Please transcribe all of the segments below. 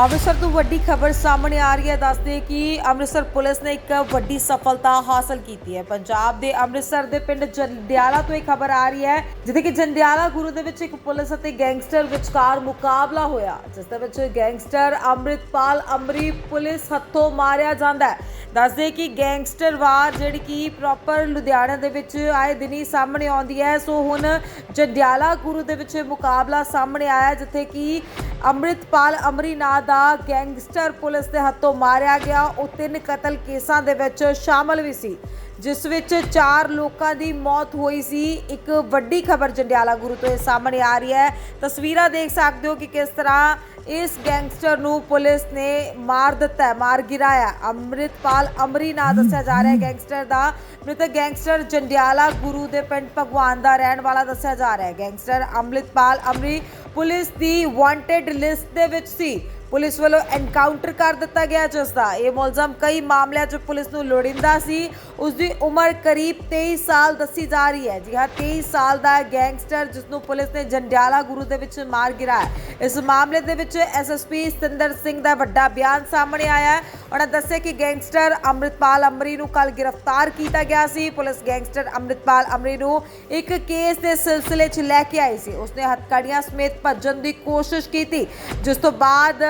ਅੰਮ੍ਰਿਤਸਰ ਤੋਂ ਵੱਡੀ ਖਬਰ ਸਾਹਮਣੇ ਆ ਰਹੀ ਹੈ। ਦੱਸਦੇ ਕਿ ਅੰਮ੍ਰਿਤਸਰ ਪੁਲਿਸ ਨੇ ਇੱਕ ਵੱਡੀ ਸਫਲਤਾ ਹਾਸਲ ਕੀਤੀ ਹੈ। ਪੰਜਾਬ ਦੇ ਅੰਮ੍ਰਿਤਸਰ ਦੇ ਪਿੰਡ ਜੰਡਿਆਲਾ ਤੋਂ ਇਹ ਖਬਰ ਆ ਰਹੀ ਹੈ, ਜਿੱਥੇ ਕਿ ਜੰਡਿਆਲਾ ਗੁਰੂ ਦੇ ਵਿੱਚ ਇੱਕ ਪੁਲਿਸ ਅਤੇ ਗੈਂਗਸਟਰ ਵਿਚਕਾਰ ਮੁਕਾਬਲਾ ਹੋਇਆ, ਜਿਸ ਦੇ ਵਿੱਚ ਗੈਂਗਸਟਰ ਅੰਮ੍ਰਿਤਪਾਲ ਅਮਰੀ ਪੁਲਿਸ ਹੱਥੋਂ ਮਾਰਿਆ ਜਾਂਦਾ ਹੈ। ਦੱਸਦੇ ਕਿ ਗੈਂਗਸਟਰ ਵਾਰ ਜਿਹੜੀ ਕਿ ਪ੍ਰੋਪਰ ਲੁਧਿਆਣਾ ਦੇ ਵਿੱਚ ਆਏ ਦਿਨੀ ਸਾਹਮਣੇ ਆਉਂਦੀ ਹੈ। ਸੋ ਹੁਣ ਜੰਡਿਆਲਾ ਗੁਰੂ ਦੇ ਵਿੱਚ ਮੁਕਾਬਲਾ ਸਾਹਮਣੇ ਆਇਆ, ਜਿੱਥੇ ਕਿ ਅੰਮ੍ਰਿਤਪਾਲ ਅਮਰੀ ਨਾਂ ਦਾ ਗੈਂਗਸਟਰ ਪੁਲਿਸ ਦੇ ਹੱਥੋਂ ਮਾਰਿਆ ਗਿਆ। ਉਹ ਤਿੰਨ ਕਤਲ ਕੇਸਾਂ ਦੇ ਵਿੱਚ ਸ਼ਾਮਲ ਵੀ ਸੀ, ਜਿਸ ਵਿੱਚ ਚਾਰ ਲੋਕਾਂ ਦੀ ਮੌਤ ਹੋਈ ਸੀ। ਇੱਕ ਵੱਡੀ ਖਬਰ ਜੰਡਿਆਲਾ ਗੁਰੂ ਤੋਂ ਇਹ ਸਾਹਮਣੇ ਆ ਰਹੀ ਹੈ। ਤਸਵੀਰਾਂ ਦੇਖ ਸਕਦੇ ਹੋ ਕਿ ਕਿਸ ਤਰ੍ਹਾਂ ਇਸ ਗੈਂਗਸਟਰ ਨੂੰ ਪੁਲਿਸ ਨੇ ਮਾਰ ਦਿੱਤਾ ਮਾਰ ਗਿਰਾਇਆ। ਅੰਮ੍ਰਿਤਪਾਲ ਅਮਰੀ ਨਾਂ ਦੱਸਿਆ ਜਾ ਰਿਹਾ ਹੈ, ਗੈਂਗਸਟਰ ਦਾ ਮ੍ਰਿਤਕ ਗੈਂਗਸਟਰ ਜੰਡਿਆਲਾ ਗੁਰੂ ਦੇ ਪਿੰਡ ਭਗਵਾਨ ਦਾ ਰਹਿਣ ਵਾਲਾ ਦੱਸਿਆ ਜਾ ਰਿਹਾ ਹੈ। ਗੈਂਗਸਟਰ ਅੰਮ੍ਰਿਤਪਾਲ ਅਮਰੀ ਪੁਲਿਸ ਦੀ ਵਾਂਟਡ ਲਿਸਟ ਦੇ ਵਿੱਚ ਸੀ। ਪੁਲਿਸ ਵੱਲੋਂ ਐਨਕਾਊਂਟਰ ਕਰ ਦਿੱਤਾ ਗਿਆ ਜਿਸ ਦਾ ਇਹ ਮੁਲਜ਼ਮ ਕਈ ਮਾਮਲਿਆਂ 'ਚ ਪੁਲਿਸ ਨੂੰ ਲੋੜਿੰਦਾ ਸੀ। ਉਸ ਦੀ ਉਮਰ ਕਰੀਬ 23 ਸਾਲ ਦੱਸੀ ਜਾ ਰਹੀ ਹੈ। ਜੀ ਹਾਂ 23 ਸਾਲ ਦਾ ਗੈਂਗਸਟਰ ਜਿਸ ਨੂੰ ਪੁਲਿਸ ਨੇ ਜੰਡਿਆਲਾ ਗੁਰੂ ਦੇ ਵਿੱਚ ਮਾਰ ਗਿਰਾਇਆ ਇਸ ਮਾਮਲੇ ਦੇ ਵਿੱਚ ਐਸਐਸਪੀ ਸਤਿੰਦਰ ਸਿੰਘ ਦਾ ਵੱਡਾ ਬਿਆਨ ਸਾਹਮਣੇ ਆਇਆ ਹੈ। ਉਹਨਾਂ ਦੱਸਿਆ ਕਿ ਗੈਂਗਸਟਰ ਅੰਮ੍ਰਿਤਪਾਲ ਅਮਰੀ ਨੂੰ ਕੱਲ ਗ੍ਰਿਫਤਾਰ ਕੀਤਾ ਗਿਆ ਸੀ। ਪੁਲਿਸ ਗੈਂਗਸਟਰ ਅੰਮ੍ਰਿਤਪਾਲ ਅਮਰੀ ਨੂੰ ਇੱਕ ਕੇਸ ਦੇ ਸਿਲਸਿਲੇ 'ਚ ਲੈ ਕੇ ਆਈ ਸੀ। ਉਸਨੇ ਹੱਥਕੜੀਆਂ ਸਮੇਤ ਭੱਜਣ ਦੀ ਕੋਸ਼ਿਸ਼ ਕੀਤੀ, ਜਿਸ ਤੋਂ ਬਾਅਦ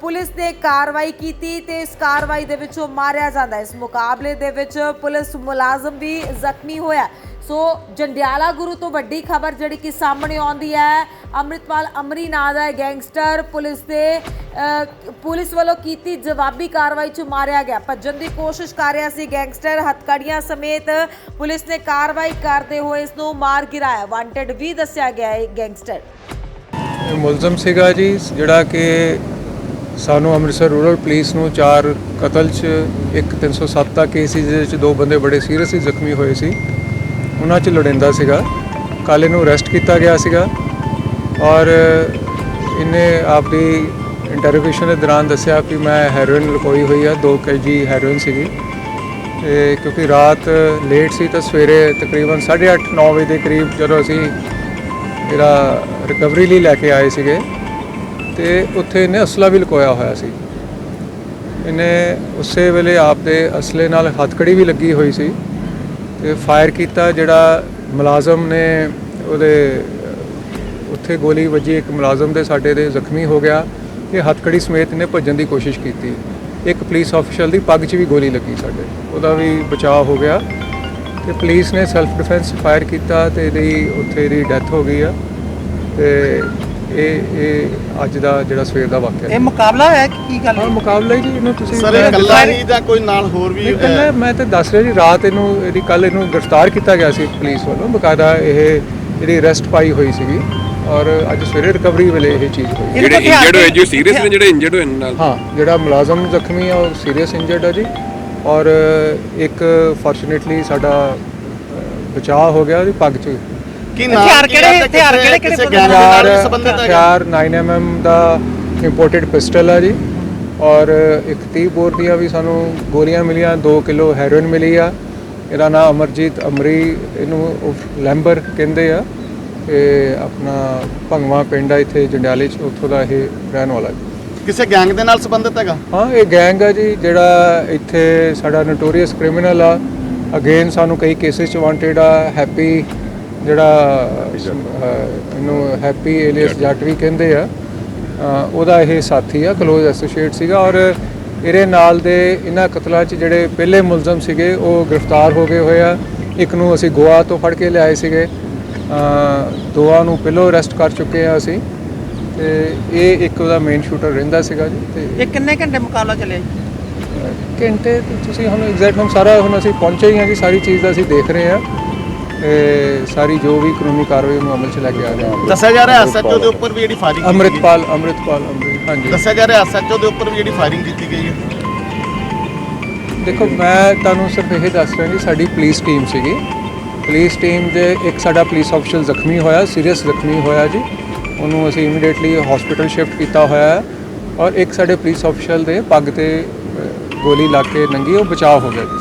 ਪੁਲਿਸ ਨੇ ਕਾਰਵਾਈ ਕੀਤੀ ਤੇ ਇਸ ਕਾਰਵਾਈ ਦੇ ਵਿੱਚ ਉਹ ਮਾਰਿਆ ਜਾਂਦਾ ਇਸ ਮੁਕਾਬਲੇ ਦੇ ਵਿੱਚ ਪੁਲਿਸ ਮੁਲਾਜ਼ਮ ਵੀ ਜ਼ਖਮੀ ਹੋਇਆ ਸੋ ਜੰਡਿਆਲਾ ਗੁਰੂ ਤੋਂ ਵੱਡੀ ਖਬਰ ਜਿਹੜੀ ਕਿ ਸਾਹਮਣੇ ਆਉਂਦੀ ਹੈ, ਅੰਮ੍ਰਿਤਪਾਲ ਅਮਰੀ ਨਾਂ ਦਾ ਗੈਂਗਸਟਰ ਪੁਲਿਸ ਦੇ ਪੁਲਿਸ ਵੱਲੋਂ ਕੀਤੀ ਜਵਾਬੀ ਕਾਰਵਾਈ 'ਚ ਮਾਰਿਆ ਗਿਆ। ਭੱਜਣ ਦੀ ਕੋਸ਼ਿਸ਼ ਕਰ ਰਿਹਾ ਸੀ ਗੈਂਗਸਟਰ, ਹੱਥਕੜੀਆਂ ਸਮੇਤ ਪੁਲਿਸ ਨੇ ਕਾਰਵਾਈ ਕਰਦੇ ਹੋਏ ਇਸ ਨੂੰ ਮਾਰ ਗਿਰਾਇਆ। ਵਾਂਟਡ ਵੀ ਦੱਸਿਆ ਗਿਆ ਹੈ ਇਹ ਗੈਂਗਸਟਰ। ਮੁਲਜ਼ਮ ਸੀਗਾ ਜੀ, ਜਿਹੜਾ ਕਿ ਸਾਨੂੰ ਅੰਮ੍ਰਿਤਸਰ ਰੂਰਲ ਪੁਲਿਸ ਨੂੰ ਚਾਰ ਕਤਲ 'ਚ ਇੱਕ 307 ਦਾ ਕੇਸ ਸੀ, ਜਿਹਦੇ 'ਚ ਦੋ ਬੰਦੇ ਬੜੇ ਸੀਰੀਅਸਲੀ ਜ਼ਖਮੀ ਹੋਏ ਸੀ। ਉਹਨਾਂ 'ਚ ਲੋੜਿੰਦਾ ਸੀਗਾ। ਕੱਲ੍ਹ ਇਹਨੂੰ ਅਰੈਸਟ ਕੀਤਾ ਗਿਆ ਸੀਗਾ। ਔਰ ਇਹਨੇ ਆਪਦੀ ਇੰਟਰੋਗੇਸ਼ਨ ਦੇ ਦੌਰਾਨ ਦੱਸਿਆ ਕਿ ਮੈਂ ਹੈਰੋਇਨ ਲਕੋਈ ਹੋਈ ਆ 2 ਕੇਜੀ ਹੈਰੋਇਨ ਸੀਗੀ। ਤੇ ਕਿਉਂਕਿ ਰਾਤ ਲੇਟ ਸੀ ਤਾਂ ਸਵੇਰੇ ਤਕਰੀਬਨ 8:30 9 ਵਜੇ ਦੇ ਕਰੀਬ ਜਦੋਂ ਅਸੀਂ ਇਹਦਾ ਰਿਕਵਰੀ ਲਈ ਲੈ ਕੇ ਆਏ ਸੀਗੇ ਤੇ ਉੱਥੇ ਇਹਨੇ ਅਸਲਾ ਵੀ ਲੁਕੋਇਆ ਹੋਇਆ ਸੀ। ਇਹਨੇ ਉਸੇ ਵੇਲੇ ਆਪਦੇ ਅਸਲੇ ਨਾਲ ਹੱਥਕੜੀ ਵੀ ਲੱਗੀ ਹੋਈ ਸੀ ਤੇ ਫਾਇਰ ਕੀਤਾ ਜਿਹੜਾ ਮੁਲਾਜ਼ਮ ਨੇ ਉਹਦੇ, ਉੱਥੇ ਗੋਲੀ ਵੱਜੀ, ਇੱਕ ਮੁਲਾਜ਼ਮ ਦੇ ਸਾਡੇ ਦੇ ਜ਼ਖਮੀ ਹੋ ਗਿਆ। ਤੇ ਹੱਥਕੜੀ ਸਮੇਤ ਇਹਨੇ ਭੱਜਣ ਦੀ ਕੋਸ਼ਿਸ਼ ਕੀਤੀ। ਇੱਕ ਪੁਲਿਸ ਅਫੀਸ਼ਲ ਦੀ ਪੱਗ 'ਚ ਵੀ ਗੋਲੀ ਲੱਗੀ ਸਾਡੇ। ਉਹਦਾ ਵੀ ਬਚਾਅ ਹੋ ਗਿਆ। ਤੇ ਪੁਲਿਸ ਨੇ ਸੈਲਫ ਡਿਫੈਂਸ ਫਾਇਰ ਕੀਤਾ ਤੇ ਇਹਦੀ ਉੱਥੇ ਇਹਦੀ ਡੈਥ ਹੋ ਗਈ ਆ। ਤੇ ਇਹ ਇਹ ਅੱਜ ਦਾ ਜਿਹੜਾ ਸਵੇਰ ਦਾ ਵਾਕਿਆ ਇਹ ਮੁਕਾਬਲਾ ਹੋਇਆ ਕਿ ਕੀ ਗੱਲ ਹਾਂ ਹੈ ਮੁਕਾਬਲਾ ਹੀ ਜੀ ਇਹਨੂੰ ਤੁਸੀਂ ਸਰ ਇਹ ਇਕੱਲਾ ਹੀ ਜਾਂ ਕੋਈ ਨਾਲ ਹੋਰ ਵੀ ਨਹੀਂ, ਇਕੱਲਾ ਮੈਂ ਤਾਂ ਦੱਸ ਰਿਹਾ ਜੀ ਰਾਤ ਇਹਨੂੰ ਇਹਦੀ ਕੱਲ ਇਹਨੂੰ ਗ੍ਰਿਫਤਾਰ ਕੀਤਾ ਗਿਆ ਸੀ ਪੁਲਿਸ ਵੱਲੋਂ। ਬਕਾਇਦਾ ਇਹ ਜਿਹੜੀ ਅਰੈਸਟ ਪਾਈ ਹੋਈ ਸੀਗੀ ਔਰ ਅੱਜ ਸਵੇਰੇ ਰਿਕਵਰੀ ਵੇਲੇ ਇਹ ਚੀਜ਼ ਹੋਈ। ਜਿਹੜੇ ਇੰਜਰਡ ਹੋਏ ਜੋ ਸੀਰੀਅਸ ਨੇ ਜਿਹੜੇ ਇੰਜਰਡ ਹੋਏ ਨਾਲ? ਹਾਂ ਜਿਹੜਾ ਮੁਲਾਜ਼ਮ ਜ਼ਖਮੀ ਆ ਉਹ ਸੀਰੀਅਸ ਇੰਜਰਡ ਆ ਜੀ। ਔਰ ਇੱਕ ਫੋਰਚੂਨੇਟਲੀ ਸਾਡਾ ਬਚਾਅ ਹੋ ਗਿਆ ਉਹਦੀ ਪੱਗ 'ਚ ਕੀ ਹਥਿਆਰ ਕਿਹੜੇ- ਹਥਿਆਰ ਕਿਹੜੇ- ਕਿਹੜੇ ਕਿਸੇ ਬੰਦੇ ਗੈਂਗ ਦੇ ਨਾਲ ਵੀ ਸੰਬੰਧਿਤ ਹੈਗਾ? ਹਥਿਆਰ 9mm ਦਾ ਇੰਪੋਰਟਡ ਪਿਸਟਲ ਆ ਜੀ। ਔਰ ਇੱਕ 30 ਬੋਰ ਦੀਆਂ ਵੀ ਸਾਨੂੰ ਗੋਲੀਆਂ ਮਿਲੀਆਂ 2 ਕਿਲੋ ਹੈਰੋਇਨ ਮਿਲੀ ਆ। ਇਹਦਾ ਨਾਮ ਅਮਰਜੀਤ ਅਮਰੀ ਇਹਨੂੰ ਉਰਫ ਲੈਂਬਰ ਕਹਿੰਦੇ ਆ। ਤੇ ਆਪਣਾ ਭੰਗਵਾ ਪਿੰਡ ਆ ਇੱਥੇ ਜੰਡਿਆਲੇ ਚ ਉੱਥੋਂ ਦਾ ਇਹ ਰਹਿਣ ਵਾਲਾ ਜੀ। ਕਿਸੇ ਗੈਂਗ ਦੇ ਨਾਲ ਸੰਬੰਧਿਤ ਹੈਗਾ? ਹਾਂ ਇਹ ਗੈਂਗ ਆ ਜੀ ਜਿਹੜਾ ਇੱਥੇ ਸਾਡਾ ਨੋਟੋਰੀਅਸ ਕ੍ਰਿਮੀਨਲ ਆ। ਅਗੇਨ ਸਾਨੂੰ ਕਈ ਕੇਸਿਸ ਚ ਵਾਂਟਡ ਆ ਹੈਪੀ ਜਿਹੜਾ ਇਹਨੂੰ ਹੈਪੀ ਏਲੀਅਸ ਜੱਟ ਵੀ ਕਹਿੰਦੇ ਆ ਉਹਦਾ ਇਹ ਸਾਥੀ ਆ ਕਲੋਜ਼ ਐਸੋਸੀਏਟ ਸੀਗਾ ਔਰ ਇਹਦੇ ਨਾਲ ਦੇ ਇਹਨਾਂ ਕਤਲਾਂ 'ਚ ਜਿਹੜੇ ਪਹਿਲੇ ਮੁਲਜ਼ਮ ਸੀਗੇ ਉਹ ਗ੍ਰਿਫਤਾਰ ਹੋ ਗਏ ਹੋਏ ਆ। ਇੱਕ ਨੂੰ ਅਸੀਂ ਗੋਆ ਤੋਂ ਫੜ ਕੇ ਲਿਆਏ ਸੀਗੇ। ਦੋਵਾਂ ਨੂੰ ਪਹਿਲਾਂ ਅਰੈਸਟ ਕਰ ਚੁੱਕੇ ਆ ਅਸੀਂ। ਤੇ ਇਹ ਇੱਕ ਉਹਦਾ ਮੇਨ ਸ਼ੂਟਰ ਰਹਿੰਦਾ ਸੀਗਾ ਜੀ। ਤੇ ਇਹ ਕਿੰਨੇ ਘੰਟੇ ਮੁਕਾਬਲਾ ਚੱਲਿਆ ਜੀ? ਘੰਟੇ ਤੁਸੀਂ ਹੁਣ ਐਗਜ਼ੈਕਟ ਹੁਣ ਸਾਰਾ ਹੁਣ ਅਸੀਂ ਪਹੁੰਚੇ ਹੀ ਹਾਂ ਜੀ ਸਾਰੀ ਚੀਜ਼ ਦਾ ਅਸੀਂ ਦੇਖ ਰਹੇ ਹਾਂ ਤੇ ਸਾਰੀ ਜੋ ਵੀ ਕਾਨੂੰਨੀ ਕਾਰਵਾਈ ਨੂੰ ਅਮਲ 'ਚ ਲੈ ਕੇ ਆ ਰਹੇ ਹਾਂ ਦੱਸਿਆ ਜਾ ਰਿਹਾ ਐਸਐਚਓ ਦੇ ਉੱਪਰ ਵੀ ਜਿਹੜੀ ਫਾਇਰਿੰਗ। ਅੰਮ੍ਰਿਤਪਾਲ ਅੰਮ੍ਰਿਤਪਾਲ ਅੰਮ੍ਰਿਤ ਹਾਂਜੀ। ਦੱਸਿਆ ਜਾ ਰਿਹਾ ਐਸਐਚਓ ਦੇ ਉੱਪਰ ਵੀ ਜਿਹੜੀ ਫਾਇਰਿੰਗ ਕੀਤੀ ਗਈ ਹੈ? ਦੇਖੋ ਮੈਂ ਤੁਹਾਨੂੰ ਸਿਰਫ ਇਹ ਦੱਸ ਰਿਹਾ ਜੀ ਸਾਡੀ ਪੁਲਿਸ ਟੀਮ ਸੀਗੀ। ਪੁਲਿਸ ਟੀਮ ਦੇ ਇੱਕ ਸਾਡਾ ਪੁਲਿਸ ਅਫਸਰ ਜ਼ਖਮੀ ਹੋਇਆ ਸੀਰੀਅਸ ਜ਼ਖਮੀ ਹੋਇਆ ਜੀ। ਉਹਨੂੰ ਅਸੀਂ ਇਮੀਡੀਏਟਲੀ ਹਸਪੀਟਲ ਸ਼ਿਫਟ ਕੀਤਾ ਹੋਇਆ ਹੈ ਔਰ ਇੱਕ ਸਾਡੇ ਪੁਲਿਸ ਅਫਸਰ ਦੇ ਪੱਗ ਤੇ ਗੋਲੀ ਲੱਗ ਕੇ ਨੰਗੀ ਉਹ ਬਚਾਅ ਹੋ ਗਿਆ ਜੀ